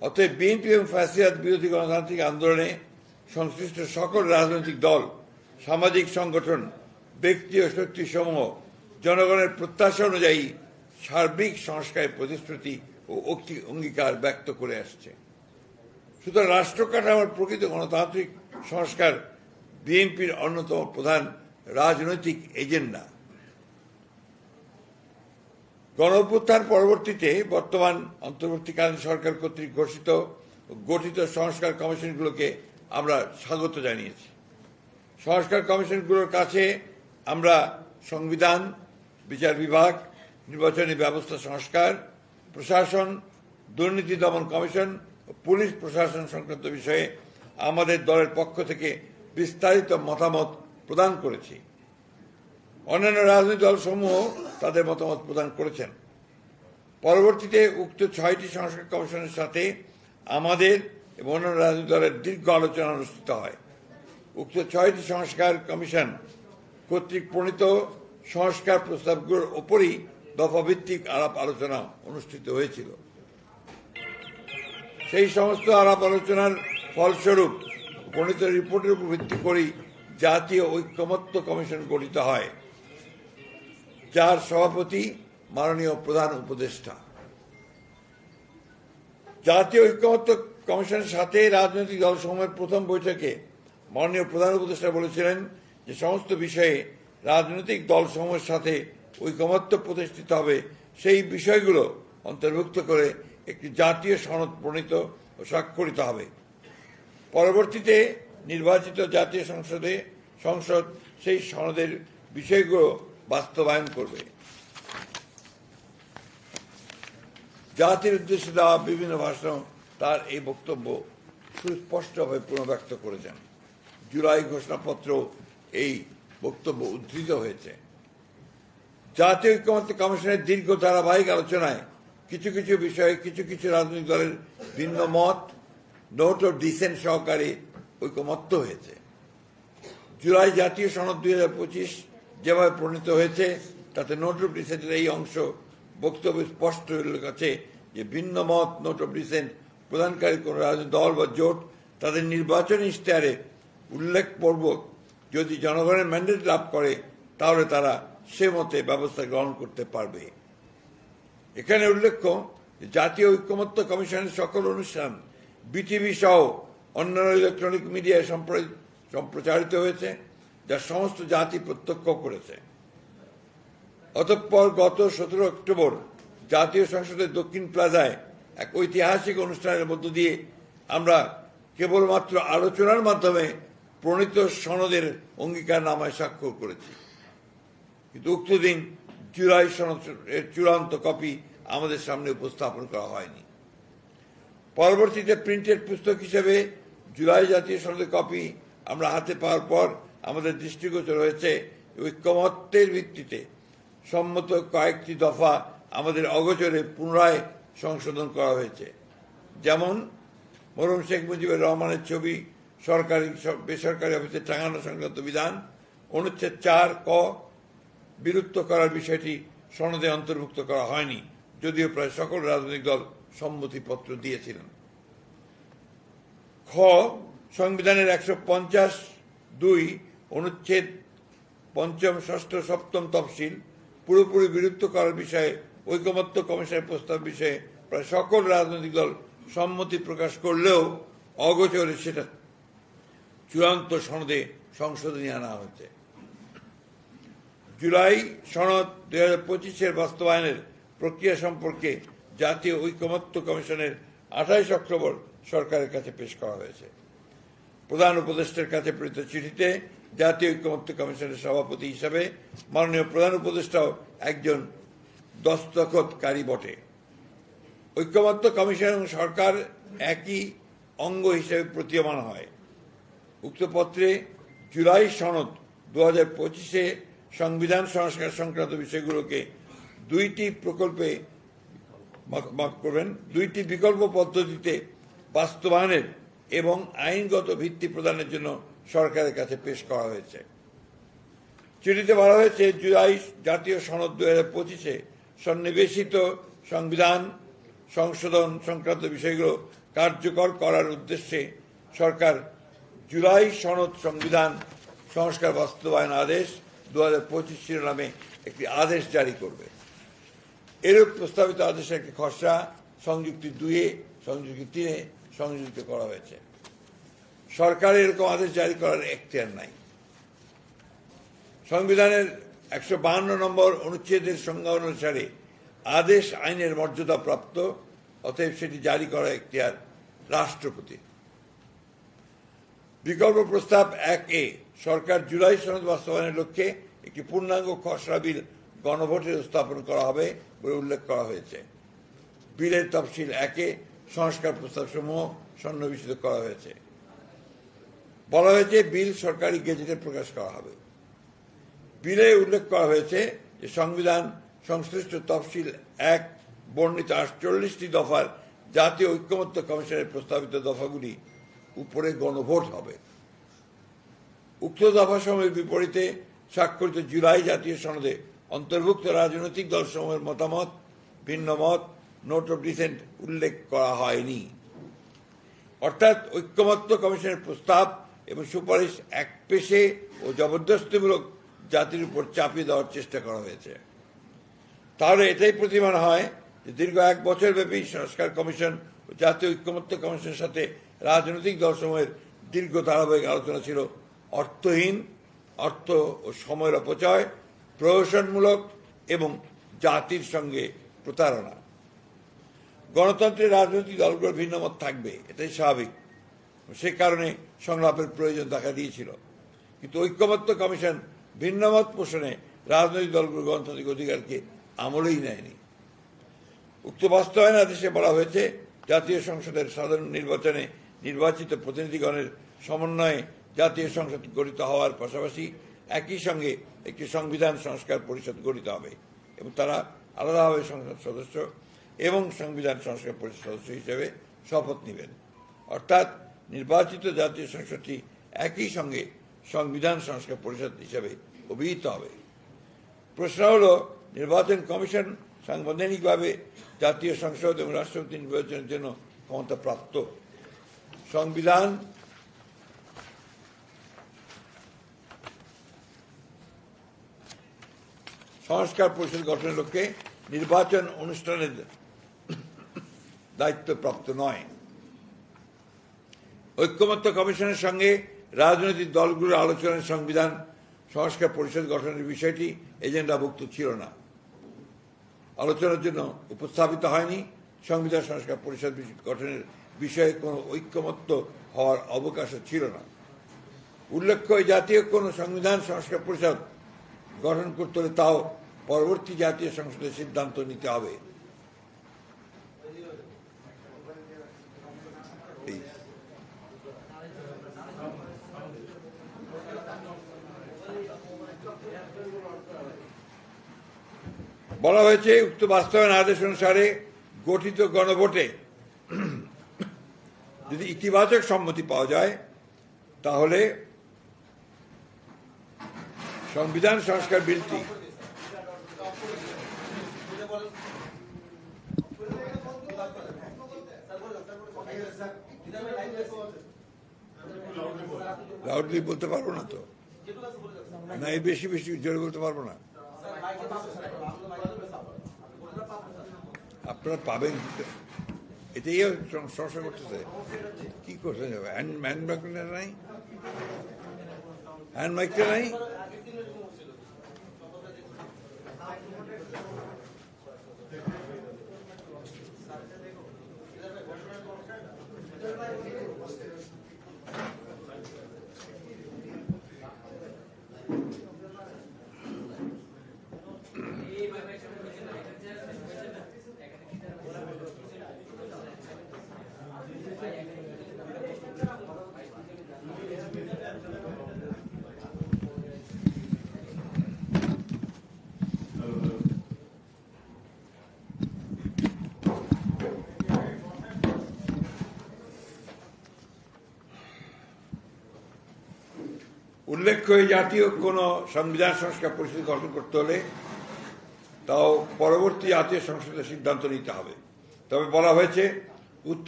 অতএব বিএনপি এবং ফ্যাসিয়াদ বিরোধী গণতান্ত্রিক আন্দোলনে সংশ্লিষ্ট সকল রাজনৈতিক দল, সামাজিক সংগঠন, ব্যক্তি ও শক্তি সমূহ জনগণের প্রত্যাশা অনুযায়ী সার্বিক সংস্কারের প্রতিশ্রুতি ও অঙ্গী- অঙ্গীকার ব্যক্ত করে আসছে। সুতরাং রাষ্ট্র কাঠামোর প্রকৃত গণতান্ত্রিক সংস্কার বিএনপির অন্যতম প্রধান রাজনৈতিক এজেন্ডা। গণঅভ্যুত্থান পরবর্তীতে বর্তমান অন্তর্বর্তীকালীন সরকার কর্তৃক ঘোষিত গঠিত সংস্কার কমিশনগুলোকে আমরা স্বাগত জানিয়েছি। সংস্কার কমিশনগুলোর কাছে আমরা সংবিধান, বিচার বিভাগ, নির্বাচনী ব্যবস্থা সংস্কার, প্রশাসন, দুর্নীতি দমন কমিশন ও পুলিশ প্রশাসন সংক্রান্ত বিষয়ে আমাদের দলের পক্ষ থেকে বিস্তারিত মতামত প্রদান করেছি। অন্যান্য রাজনৈতিক দলসমূহ তাদের মতামত প্রদান করেছেন। পরবর্তীতে উক্ত ছয়টি সংস্কার কমিশনের সাথে আমাদের এবং অন্যান্য রাজনৈতিক দলের দীর্ঘ আলোচনা অনুষ্ঠিত হয়। উক্ত ছয়টি সংস্কার কমিশন কর্তৃক প্রণীত সংস্কার প্রস্তাবগুলোর ওপরই দফাভিত্তিক আলাপ আলোচনা অনুষ্ঠিত হয়েছিল। সেই সমস্ত আলাপ আলোচনার ফলস্বরূপ প্রণীত রিপোর্টের উপর ভিত্তি করেই জাতীয় ঐক্যমত্য কমিশন গঠিত হয়। যার সভাপতি মাননীয় প্রধান উপদেষ্টা। জাতীয় ঐক্যমত্য কমিশনের সাথে রাজনৈতিক দলসমূহের প্রথম বৈঠকে মাননীয় প্রধান উপদেষ্টা বলেছিলেন যে সমস্ত বিষয়ে রাজনৈতিক দলসমূহের সাথে ঐকমত্য প্রতিষ্ঠিত হবে। সেই বিষয়গুলো অন্তর্ভুক্ত করে একটি জাতীয় সনদ প্রণীত ও স্বাক্ষরিত হবে। পরবর্তীতে নির্বাচিত জাতীয় সংসদে সংসদ সেই সনদের বিষয়গুলো বাস্তবায়ন করবে। জাতির উদ্দেশ্যে দেওয়া বিভিন্ন ভাষণ তার এই বক্তব্য সুস্পষ্টভাবে পুনর্ব্যক্ত করেছেন। জুলাই ঘোষণাপত্র এই বক্তব্য উদ্ধৃত হয়েছে। জাতীয় ঐক্যমত্য কমিশনের দীর্ঘ ধারাবাহিক আলোচনায় কিছু কিছু বিষয়ে কিছু কিছু রাজনৈতিক দলের ভিন্ন মত, নোট ও ডিসেন্ট সহকারে ঐকমত্য হয়েছে। জুলাই জাতীয় সনদ দুই হাজার পঁচিশ যেভাবে প্রণীত হয়েছে, তাতে নোট অফ ডিসেন্টের এই অংশ বক্তব্য স্পষ্ট উল্লেখ আছে যে ভিন্ন মত নোট অফ ডিসেন্ট প্রদানকারী কোন রাজনৈতিক দল বা জোট তাদের নির্বাচনী ইশতেহারে উল্লেখপূর্বক যদি জনগণের ম্যান্ডেট লাভ করে, তাহলে তারা সে মতে ব্যবস্থা গ্রহণ করতে পারবে। এখানে উল্লেখ্য জাতীয় ঐক্যমত্য কমিশনের সকল অনুষ্ঠান বিটিভি সহ অন্যান্য ইলেকট্রনিক মিডিয়ায় সম্প্র- সম্প্রচারিত হয়েছে। যা সমস্ত জাতি প্রত্যক্ষ করেছে। অতঃপর গত সতেরো অক্টোবর জাতীয় সংসদের দক্ষিণ প্লাজায় এক ঐতিহাসিক অনুষ্ঠানের মধ্য দিয়ে আমরা কেবলমাত্র আলোচনার মাধ্যমে প্রণীত সনদের অঙ্গীকার নামায় স্বাক্ষর করেছি। কিন্তু উক্ত দিন জুলাই সনদ এর চূড়ান্ত কপি আমাদের সামনে উপস্থাপন করা হয়নি। পরবর্তীতে প্রিন্টেড পুস্তক হিসেবে জুলাই জাতীয় সনদের কপি আমরা হাতে পাওয়ার পর আমাদের দৃষ্টিগোচর হয়েছে ঐক্যমত্যের ভিত্তিতে। সম্মত কয়েকটি দফা আমাদের অগোচরে পুনরায় সংশোধন করা হয়েছে। যেমন, মরহুম শেখ মুজিবুর রহমানের ছবি, সরকারি, বেসরকারি অফিসে টাঙানো সংক্রান্ত বিধান, অনুচ্ছেদ চার ক, বিলুপ্ত করার বিষয়টি সনদে অন্তর্ভুক্ত করা হয়নি, যদিও প্রায় সকল রাজনৈতিক দল সম্মতিপত্র দিয়েছিলেন। খ, সংবিধানের একশো পঞ্চাশ দুই অনুচ্ছেদ পঞ্চম, ষষ্ঠ, সপ্তম তফসিল, পুরোপুরি বিলুপ্ত করার বিষয়ে ঐকমত্য কমিশনের প্রস্তাব বিষয়ে প্রায় সকল রাজনৈতিক দল সম্মতি প্রকাশ করলেও অগোচরে সেটা চূড়ান্ত সনদে সংশোধনী আনা হয়েছে। জুলাই সনদ দুই হাজার পঁচিশের বাস্তবায়নের প্রক্রিয়া সম্পর্কে জাতীয় ঐকমত্য কমিশনের আঠাইশ অক্টোবর সরকারের কাছে পেশ করা হয়েছে। প্রধান উপদেষ্টার কাছে প্রেরিত চিঠিতে জাতীয় ঐক্যমত্য কমিশনের সভাপতি হিসাবে মাননীয় প্রধান উপদেষ্টাও একজন দস্তখতকারী বটে। ঐক্যমত্য কমিশন এবং সরকার একই অঙ্গ হিসেবে প্রতীয়মান হয়। উক্ত পত্রে জুলাই সনদ দু হাজার পঁচিশে সংবিধান সংস্কার সংক্রান্ত বিষয়গুলোকে দুইটি প্রকল্পে মাফ- করবেন, দুইটি বিকল্প পদ্ধতিতে বাস্তবায়নের এবং আইনগত ভিত্তি প্রদানের জন্য সরকারের কাছে পেশ করা হয়েছে। চিঠিতে বলা হয়েছে, জুলাই জাতীয় সনদ দুই হাজার পঁচিশে সন্নিবেশিত সংবিধান সংশোধন সংক্রান্ত বিষয়গুলো কার্যকর করার উদ্দেশ্যে সরকার জুলাই সনদ সংবিধান সংস্কার বাস্তবায়ন আদেশ দু হাজার পঁচিশ শিরোনামে একটি আদেশ জারি করবে। এরূপ প্রস্তাবিত আদেশের একটি খসড়া সংযুক্তি দুইয়ে, সংযুক্তি তিনে সংযুক্ত করা হয়েছে। সরকার এরকম আদেশ জারি করার এখতিয়ার নাই। সংবিধানের একশো বাহান্ন নম্বর অনুচ্ছেদের সংজ্ঞা অনুসারে আদেশ আইনের মর্যাদা প্রাপ্ত অতএব সেটি জারি করা এখতিয়ার রাষ্ট্রপতি। বিকল্প প্রস্তাব এক এ সরকার জুলাই সনদ বাস্তবায়নের লক্ষ্যে একটি পূর্ণাঙ্গ খসড়া বিল গণভোটে স্থাপন করা হবে বলে উল্লেখ করা হয়েছে। বিলের তফসিল একে সংস্কার প্রস্তাবসমূহ সন্নিবেশিত করা হয়েছে। বলা হয়েছে বিল সরকারি গেজেটে প্রকাশ করা হবে। বিলে উল্লেখ করা হয়েছে যে সংবিধান সংশ্লিষ্ট তফসিল এক, বর্ণিত আটচল্লিশটি দফার জাতীয় ঐক্যমত্য কমিশনের প্রস্তাবিত দফাগুলি উপরে গণভোট হবে। উক্ত দফাসমূহের বিপরীতে স্বাক্ষরিত জুলাই জাতীয় সনদে অন্তর্ভুক্ত রাজনৈতিক দলসমূহের মতামত, ভিন্ন মত, নোট অফ ডিসেন্ট উল্লেখ করা হয়নি। অর্থাৎ ঐক্যমত্য কমিশনের প্রস্তাব এবং সুপারিশ এক পেশে ও জবরদস্তিমূলক জাতির উপর চাপিয়ে দেওয়ার চেষ্টা করা হয়েছে। তাহলে এটাই প্রতিমান হয় যে দীর্ঘ এক বছর ব্যাপী সংস্কার কমিশন ও জাতীয় ঐক্যমত্য কমিশনের সাথে রাজনৈতিক দলসমূহের দীর্ঘ ধারাবাহিক আলোচনা ছিল অর্থহীন, অর্থ ও সময়ের অপচয়, প্রহসনমূলক এবং জাতির সঙ্গে প্রতারণা। গণতন্ত্রের রাজনৈতিক দলগুলোর ভিন্নমত থাকবে, এটাই স্বাভাবিক। সে কারণে সংলাপের প্রয়োজন দেখা দিয়েছিল। কিন্তু ঐক্যমত্য কমিশন ভিন্নমত পোষণে রাজনৈতিক দলগুলোর গণতান্ত্রিক অধিকারকে আমলেই নেয়নি। উক্ত বাস্তবায়ন আদেশে বলা হয়েছে, জাতীয় সংসদের সাধারণ নির্বাচনে নির্বাচিত প্রতিনিধিগণের সমন্বয়ে জাতীয় সংসদ গঠিত হওয়ার পাশাপাশি একই সঙ্গে একটি সংবিধান সংস্কার পরিষদ গঠিত হবে এবং তারা আলাদাভাবে সংসদ সদস্য এবং সংবিধান সংস্কার পরিষদ সদস্য হিসেবে শপথ নেবেন। অর্থাৎ নির্বাচিত জাতীয় সংসদটি একই সঙ্গে সংবিধান সংস্কার পরিষদ হিসেবে অভিহিত হবে। প্রশ্ন হল, নির্বাচন কমিশন সাংবিধানিকভাবে জাতীয় সংসদ এবং রাষ্ট্রপতি নির্বাচনের জন্য ক্ষমতা প্রাপ্ত সংবিধান সংস্কার পরিষদ গঠনের লক্ষ্যে নির্বাচন অনুষ্ঠানের দায়িত্বপ্রাপ্ত নয়। ঐক্যমত্য কমিশনের সঙ্গে রাজনৈতিক দলগুলোর আলোচনায় সংবিধান সংস্কার পরিষদ গঠনের বিষয়টি এজেন্ডাভুক্ত ছিল না। আলোচনার জন্য উপস্থাপিত হয়নি। সংবিধান সংস্কার পরিষদ গঠনের বিষয়ে কোনো ঐক্যমত্য হওয়ার অবকাশও ছিল না। উল্লেখ্য জাতীয় কোনো সংবিধান সংস্কার পরিষদ গঠন করতে হলে তাও পরবর্তী জাতীয় সংসদের সিদ্ধান্ত নিতে হবে। বলা হয়েছে, উক্ত বাস্তবায়ন আদেশ অনুসারে গঠিত গণভোটে যদি ইতিবাচক সম্মতি পাওয়া যায়, তাহলে সংবিধান সংস্কার বিলটি লাউডলি বলতে পারব না তো? না, এই বেশি বেশি জোরে বলতে পারব না। আপনারা পাবেন। এটাই সমস্যা করতেছে। কি করতে যাবে হ্যান্ড হ্যান্ড মাইকটা নাই? হ্যান্ড মাইকটা নাই? উল্লেখ্য এই জাতীয় কোনো সংবিধান সংস্কার পরিষদ গঠন করতে হলে তাও পরবর্তী জাতীয় সংসদের সিদ্ধান্ত নিতে হবে। তবে বলা হয়েছে